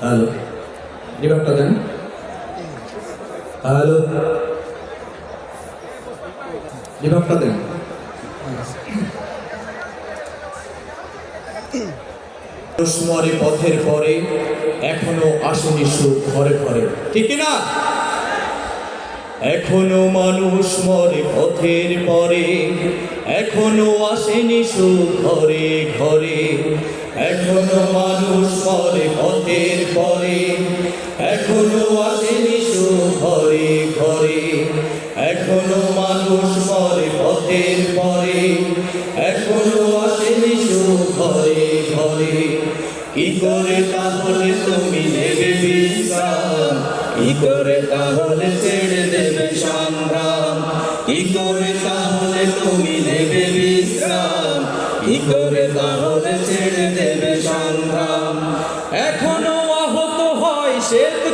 Hello রিভাবটা দেন hello রিভাবটা দেন মরে পথের পরে এখনও আসেনি সুখ ঘরে ঘরে। ঠিক না এখনও মানুষ মরে পথের পরে, এখনও আসেনি ঘরে ঘরে, এখনও মানুষ মরে পথের পরে, এখনও আসেনি ঘরে ঘরে, এখনও মানুষ মরে পথের পরে, এখনও আসেনি ঘরে ঘরে। কি করে তাহলে তুমি নেবে বিশ্রাম? কি করে তাহলে কি করে তাহলে তুমি নেবে বিশ্রাম? কি করে তাহলে ছেড়ে দেবে সংগ্রাম এখনও আহত হয় শ্বেত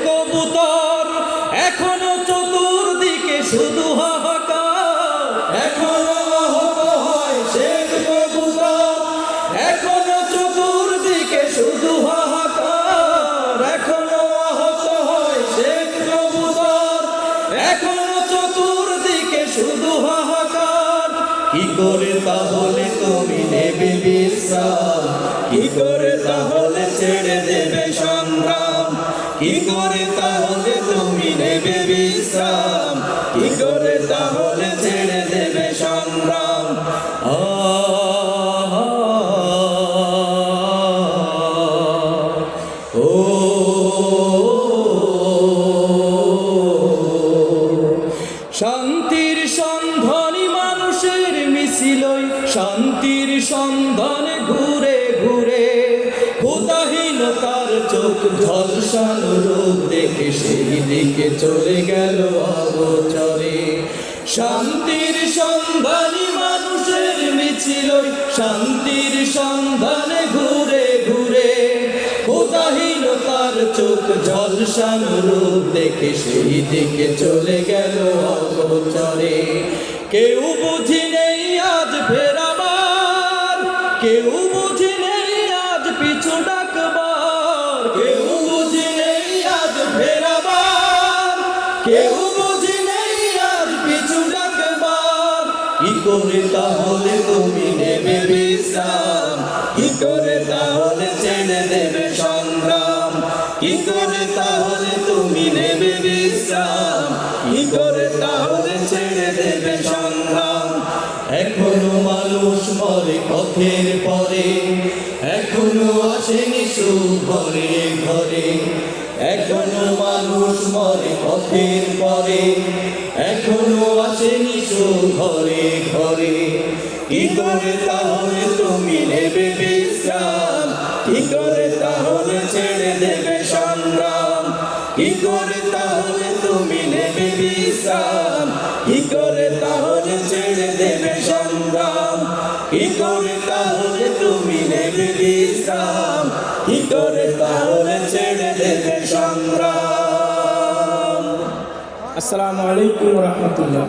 কি করে তাহলে তুমি নেবে বিশ্রাম কি করে তাহলে ছেড়ে দেবে সংগ্রাম কি করে তাহলে তুমি নেবে বিশ্রাম কি করে তাহলে মিছিলই শান্তির সন্ধানে ঘুরে ঘুরে। ক্ষুদাহীনতার চোখ ঝলসানো রূপ দেখে সেই দিকে চলে গেল অগোচরে। শান্তির সন্ধানী মানুষের মিছিলই শান্তির সন্ধানে ঘুরে ঘুরে। ক্ষুদাহীনতার চোখ ঝলসানো রূপ দেখে সেই দিকে চলে গেল অগোচরে। কেউ বুঝি নেই আজ ফেরাবার কেউ বুঝি নেই আজ পিছু ডাকবার। কেউ বুঝি নেই আজ ফেরাবার। কেউ বুঝি নেই আজ পিছু ডাকবার। কি করে তাহলে তুমি নেবে বিশ্রাম? কি করে তাহলে ছেড়ে দেবে সংগ্রাম? কি করে তাহলে তুমি নেবে বিশ্রাম? কি করে তাহলে ছেড়ে দেবে সংগ্রাম? এখনও মানুষ মরে পথের পরে, এখনও আসেনি ঘরে ঘরে। এখনও মানুষ মরে পথের পরে, এখনও আসেনি ঘরে ঘরে। কি করে তাহলে তুমি নেবে বিশ্রাম? কি করে তাহলে ছেড়ে বিশ্রাম কি করে তাহলে ছেড়ে দেবে সংগ্রাম? আসসালামু আলাইকুম রহমতুল্লাহ।